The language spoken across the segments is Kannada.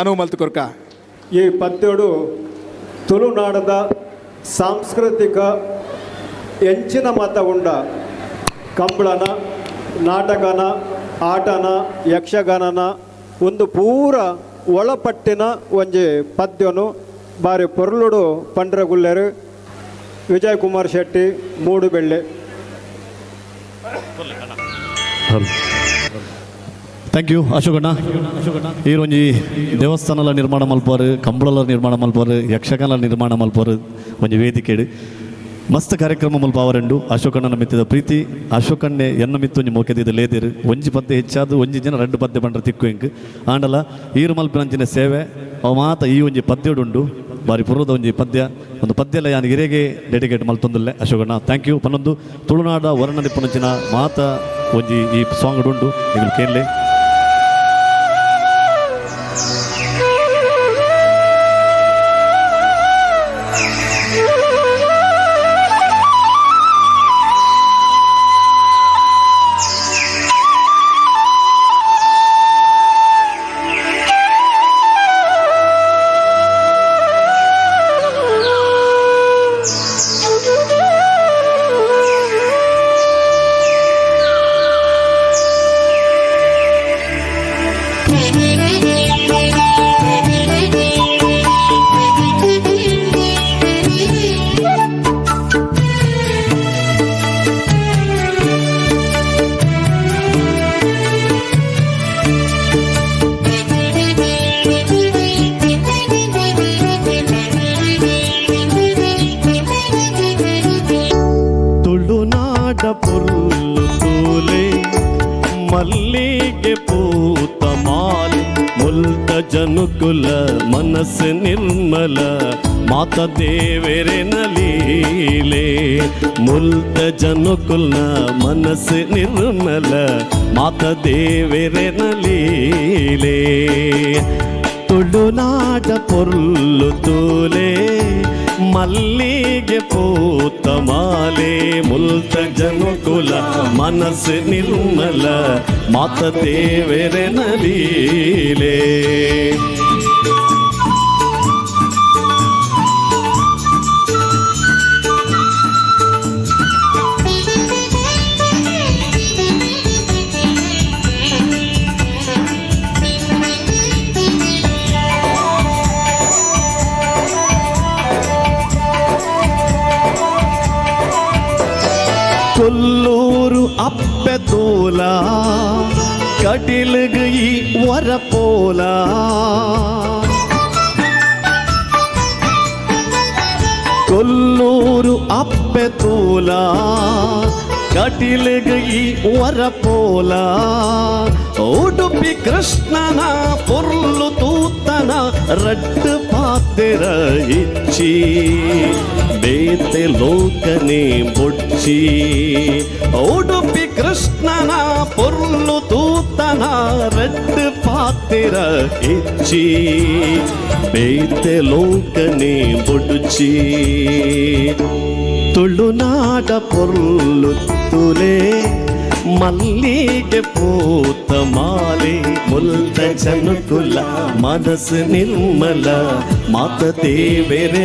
ಅನುವು ಮಲ್ತು ಕೊರ್ಕ? ಈ ಪದ್ಯಡು ತುಳುನಾಡದ ಸಾಂಸ್ಕೃತಿಕ ಹೆಂಚಿನ ಮತ ಉಂಡ ಕಂಬಳನ ನಾಟಕನ ಆಟನ ಯಕ್ಷಗಾನನ ಒಂದು ಪೂರ ಒಳಪಟ್ಟಿನ ಒಂಜಿ ಪದ್ಯನು ಬಾರಿ ಪೊರ್ಲುಡು ಪಂಡ್ರಗುಲ್ಲರು ವಿಜಯ್ ಕುಮಾರ್ ಶೆಟ್ಟಿ ಮೂಡುಬೆಳ್ಳೆ. ಥ್ಯಾಂಕ್ ಯು ಅಶೋಕಣ್ಣ ಈ ಒಂಜಿ ದೇವಸ್ಥಾನಲ ನಿರ್ಮಾಣ ಮಲ್ಪಾರು ಕಂಬಳಲ ನಿರ್ಮಾಣ ಮಲ್ಪಾರು ಯಕ್ಷಗಾನ ನಿರ್ಮಾಣ ಮಲ್ಪಾರು ಒಂಜಿ ವೇದಿಕೆಡು ಮಸ್ತ್ ಕಾರ್ಯಕ್ರಮ ಮಲ್ಪ ಅವರೆಂಡು. ಅಶೋಕಣ್ಣನ ಮಿತ್ತಿದ ಪ್ರೀತಿ, ಅಶೋಕಣ್ಣೆ ಎನ್ನ ಮಿತ್ತು ಒಂಜಿ ಮೋಕೆದಿದ ಲೇದಿರು. ಒಂಜಿ ಪದ್ಯ ಹೆಚ್ಚಾದ, ಒಂಜಿ ಜನ ರೆಂಡು ಪದ್ಯ ಬಂಡ್ರೆ ತಿಕ್ಕು ಎಂಕ್ ಆಂಡಲ ಈರು ಮಲ್ಪಿನಂಚಿನ ಸೇವೆ. ಅವ ಮಾತ ಈ ಒಂಜಿ ಪದ್ಯಡುಂಡು ಬಾರಿ ಪೂರ್ವದ ಒಂಜಿ ಪದ್ಯ. ಒಂದು ಪದ್ಯ ಎಲ್ಲ ಯಾನ್ ಇರೆಗೆ ಡೆಡಿಕೇಟ್ ಮಲ್ತೊಂದುಲ್ಲೆ ಅಶೋಕಣ್ಣ ಥ್ಯಾಂಕ್ ಯು ಪನ್ನೊಂದು ತುಳುನಾಡ ವರ್ಣನಿಪ್ಪುನಂಚಿನ ಮಾತ ಒಂಜಿ ಈ ಸಾಂಗ್ ಉಂಡು ನೀವು ಕೇಳಲೆ. ಮಾಲೆ ಮುಲ್ತ ಜನುಕುಲ ಮನಸ್ಸು ನಿರ್ಮಲ ಮಾತ ದೇವರೆನ ಲೀಲೆ ಮುಲ್ತ ಜನುಕುಲ ಮನಸ್ಸು ನಿರ್ಮಲ ಮಾತ ದೇವರೆನ ಲೀಲೆ ತುಳುನಾಡ ಪೊರ್ಲು ತೂಲೆ ಮಲ್ಲಿಗೆ ಪೂತ ಮಾಲೆ ಮುಲ್ತ ಜನುಕುಲ ಮನಸ್ಸು ನಿರ್ಮಲ ಮಾತ ದೇವರ ನಲೀಲೆ ಅಪ್ಪೆ ತೋಲ ಕಟಿಲ್ಗ ಈ ವರಪೋಲ ಕೊಲ್ಲೂರು ಅಪ್ಪೆ ತೋಲ ಕಟಿಲ್ಗ ಈ ವರಪೋಲ ಉಡುಪಿ ಕೃಷ್ಣನ ಪೊರ್ಲು ತೂತನ ರಟ್ಟು ಪಾತೆರ ಇಚ್ಚಿ ಬೇತೆ ಲೋಕನೆ ಬೊಚ್ಚಿ ಉಡುಪಿ ಕೃಷ್ಣನ ಪೊರ್ಲು ತೂತನ ರಟ್ಟು ಪಾತೆರ ಇಚ್ಚಿ ಬೇತೆ ಲೋಕನೆ ಬೊಡುಚಿ ತುಳುನಾಡ ಪೊರ್ಲು ತುಲೆ ಮಲ್ಲಿಗೆ ಪೂತ ಮಾಲೆ ಮುಲ್ತ ಜನುಕುಲ ಮನಸ್ಸು ನಿರ್ಮಲ ಮಾತ ದೇವರ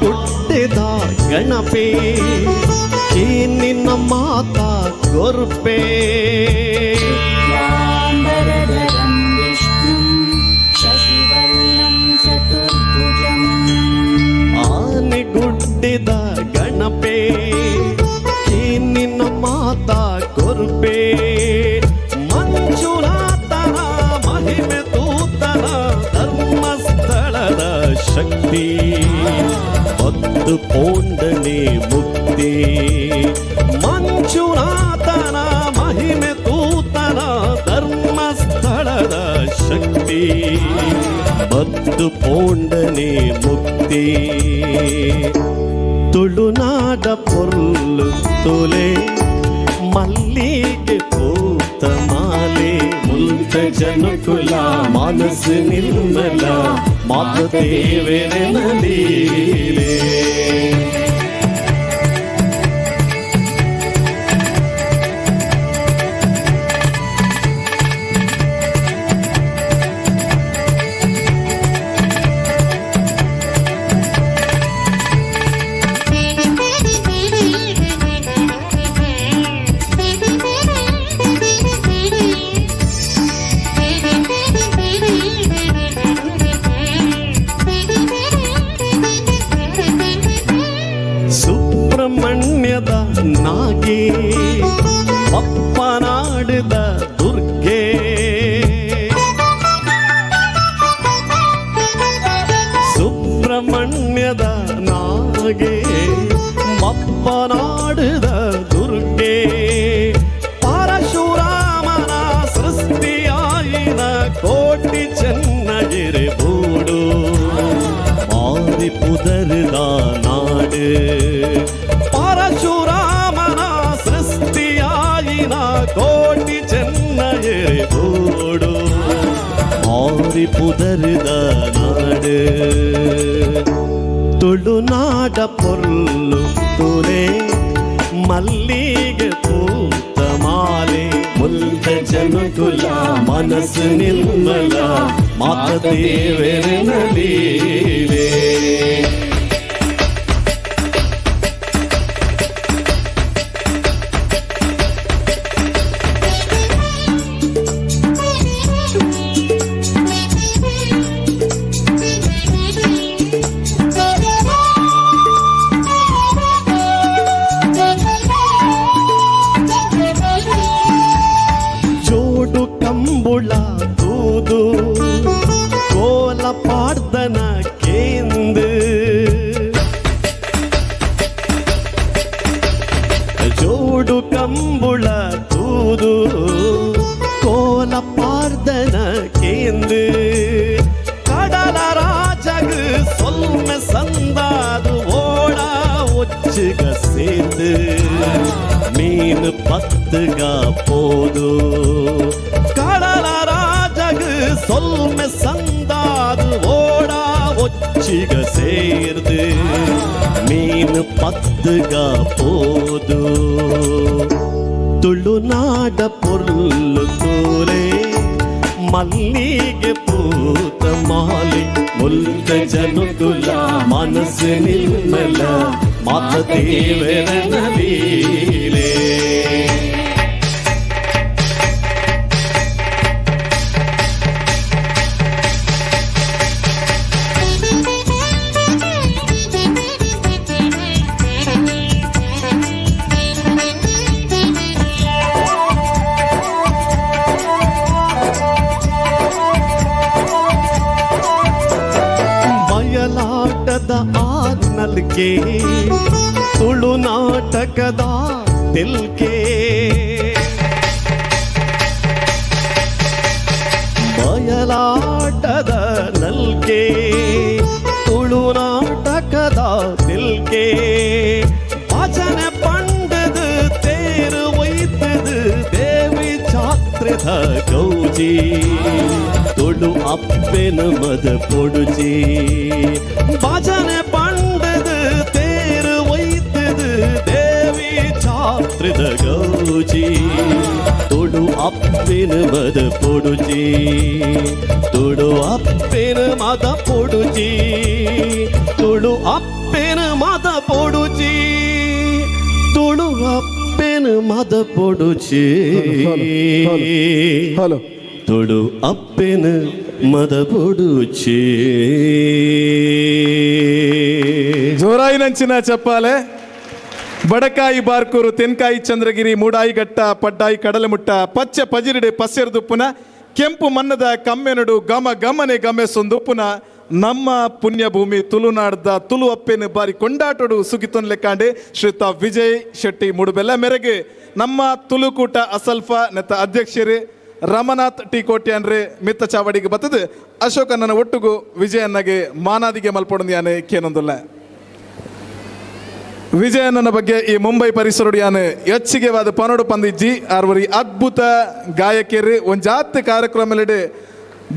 ಹುಟ್ಟಿದ ಗಣಪೇ ಈ ನಿನ್ನ ಮಾತಾ ಗೊರ್ಪೇ ಆನೆಗುಡ್ಡಿದ ಗಣಪೇ ಈ ನಿನ್ನ ಮಾತಾ ಗೊರ್ಪೇ ಹತ್ತು ಪೋಂಡನೆ ಮುಕ್ತಿ ಮಂಜುನಾಥನ ಮಹಿಮೆ ತೂತನ ಧರ್ಮಸ್ಥಳದ ಶಕ್ತಿ ಬದ್ದು ಪೋಂಡನೆ ಮುಕ್ತಿ ತುಳುನಾಡ ಪೊರ್ಲು ತೊಲೆ ಮಲ್ಲಿಗೆ ಪೂತ ಮಾಲೆ ಮುಲ್ತ ಜನಕುಲ ಮನಸ್ಸು ನಿರ್ಮಲ ಮಾತ ದೇವರ ನಲೀಲೆ புதருதா நாடு பரசுராமன சிருஷ்டியாயின கோட்டி சென்னையே போடு மாறி புதருத நாடு ತುಳುನಾಡ ಪೊರ್ಲು ತುರೆ ಮಲ್ಲಿಗೆ ಪೂತ ಮಾಲೆ ಮುಲ್ದ ಜನಕುಲ ಮನಸ್ಸು ನಿರ್ಮಲ ಮಾತ ದೇವರ மீன் பத்துகா போது கடல ராஜகு சொல்ம சந்தாது ஓட ஒச்சுக சேர்ந்து மீன் பத்துகா போது ತುಳುನಾಡ ಪೊರ್ಲು ತೋರೆ ಮಲ್ಲಿಗೆ ಪೂತ ಮಾಲೆ ಮುಲ್ಕ ಜನುಗುಲ ಮನಸ್ಸು ನಿರ್ಮಲ ಮಾತ ದೇವರ ನಲೀಲೆ ಬಯಲಾಟದ ಆನಲ್ಕೆ ತುಳುನಾಟಕದ ತಿಲ್ಕೆ ಬಯಲಾಟದ ನಲ್ಕೆ ತುಳುನಾಟಕದ ತಿಲ್ಕೆ ಭಜನೆ ಪಂಡದು ತೇರು ಒಯ್ತದು ದೇವಿ ಜಾತ್ರೆದ ಗೌಜಿ ತುಳು ಅಪ್ಪೆನ ಮದ ಪೊಡುಜಿ ಭಜನೆ ಪಂಡದು ತೇರು ಒಯ್ತದು ದೇವಿ ಜಾತ್ರೆದ ಗೌಜಿ ತುಳು ಅಪ್ಪಿನ ಮದ ಪೊಡುಜಿ ತುಳು ಅಪ್ಪಿನ ಮದ ಪೊಡುಜಿ ತುಳು ಅಪ್ಪಿನ ಮದ ಪೊಡುಜಿ ತುಳು ಅಪ್ಪಿನ ಮದ ಪೊಡುಜಿ ಹಲೋ ತುಳು ಅಪ್ಪಿನ ಮದ ಪೊಡುಜಿ జోరాయినంచిన చెప్పాలే ಬಡಕಾಯಿ ಬಾರ್ಕೂರು ತೆನ್ಕಾಯಿ ಚಂದ್ರಗಿರಿ ಮೂಡಾಯಿಘಟ್ಟ ಪಡ್ಡಾಯಿ ಕಡಲಮುಟ್ಟ ಪಚ್ಚೆ ಪಜಿರಿಡೆ ಪಸ್ಸೆರ್ದುಪ್ಪುನ ಕೆಂಪು ಮನ್ನದ ಕಮ್ಮೆನಡು ಗಮ ಗಮನೆ ಗಮೆಸೊಂದುಪ್ಪುನ ನಮ್ಮ ಪುಣ್ಯಭೂಮಿ ತುಳುನಾಡ್ದ ತುಳು ಅಪ್ಪೆನ ಬಾರಿ ಕೊಂಡಾಟೋಡು ಸುಗಿತೊನ್ ಲೆಕ್ಕಾಂಡೆ ಶ್ರೀತ ವಿಜಯ್ ಶೆಟ್ಟಿ ಮೂಡುಬೆಲ್ಲ ಮೇರೆಗೆ ನಮ್ಮ ತುಳುಕೂಟ ಅಸಲ್ಫ ನೆತ್ತ ಅಧ್ಯಕ್ಷರೇ ರಮನಾಥ್ ಟಿ ಕೋಟಿ ಅಂದ್ರೆ ಮಿತ್ತ ಚಾವಡಿಗೆ ಬತ್ತದು. ಅಶೋಕಣ್ಣನ ಒಟ್ಟುಗು ವಿಜಯಣ್ಣಗೆ ಮಾನಾದಿಗೆ ಮಲ್ಪೊಂದು ಯಾನೆ ಕೇನೊಂದುಲ್ಲ. ವಿಜಯಣ್ಣನ ಬಗ್ಗೆ ಈ ಮುಂಬೈ ಪರಿಸರಡಿಯಾನ ಹೆಚ್ಚಿಗೆವಾದ ಪನೋಡು ಪಂದಿಜ್ಜಿ ಆರ್ವರಿ ಅದ್ಭುತ ಗಾಯಕಿಯರು ಒಂದು ಜಾತಿ ಕಾರ್ಯಕ್ರಮಲಿಡೆ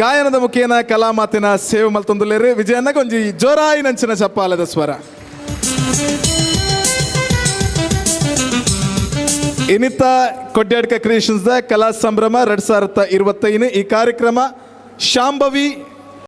ಗಾಯನದ ಮುಖೇನ, ಕಲಾ ಮಾತಿನ ಸೇವೆ ಮಲ್ತೊಂದುಲ್ಲೇರು ವಿಜಯಣ್ಣಗೆ ಒಂಜಿ ಜೋರಾಯಿ ನಂಚಿನ ಚಪ್ಪಾಲದ ಸ್ವರ. ಇನಿತ ಕೊಡ್ಯಾಡ್ಕ ಕ್ರಿಯೇಷನ್ಸ್ ದ ಕಲಾ ಸಂಭ್ರಮ ಎರಡ್ ಸಾವಿರದ ಇರುವತ್ತೈದು ಈ ಕಾರ್ಯಕ್ರಮ ಶಾಂಭವಿ